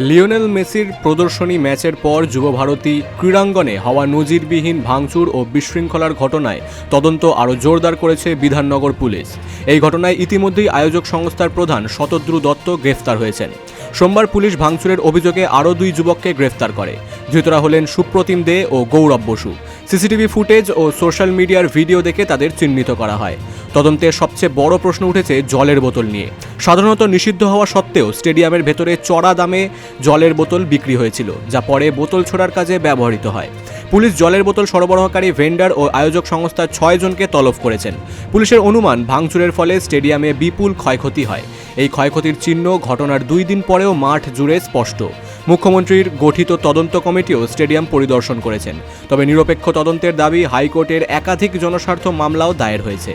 Lionel মেসির প্রদর্শনী ম্যাচের পর যুবভারতী ক্রীড়াঙ্গনে হওয়া নজিরবিহীন ভাঙচুর ও বিশৃঙ্খলার ঘটনায় তদন্ত আরও জোরদার করেছে বিধাননগর পুলিশ। এই ঘটনায় ইতিমধ্যেই আয়োজক সংস্থার প্রধান শতদ্রু দত্ত গ্রেফতার হয়েছেন। সোমবার পুলিশ ভাঙচুরের অভিযোগে আরও দুই যুবককে গ্রেফতার করে। ধৃতরা হলেন সুপ্রতিম দে ও গৌরব বসু। সিসিটিভি ফুটেজ ও সোশ্যাল মিডিয়ার ভিডিও দেখে তাদের চিহ্নিত করা হয়। তদন্তের সবচেয়ে বড় প্রশ্ন উঠেছে জলের বোতল নিয়ে। সাধারণত নিষিদ্ধ হওয়া সত্ত্বেও স্টেডিয়ামের ভেতরে চড়া দামে জলের বোতল বিক্রি হয়েছিল, যা পরে বোতল ছোড়ার কাজে ব্যবহৃত হয়। পুলিশ জলের বোতল সরবরাহকারী ভেন্ডার ও আয়োজক সংস্থার ছয় জনকে তলব করেছেন। পুলিশের অনুমান ভাঙচুরের ফলে স্টেডিয়ামে বিপুল ক্ষয়ক্ষতি হয়। এই ক্ষয়ক্ষতির চিহ্ন ঘটনার দুই দিন পরেও মাঠ জুড়ে স্পষ্ট। মুখ্যমন্ত্রীর গঠিত তদন্ত কমিটিও স্টেডিয়াম পরিদর্শন করেছেন। তবে নিরপেক্ষ তদন্তের দাবি হাইকোর্টের একাধিক জনস্বার্থ মামলাও দায়ের হয়েছে।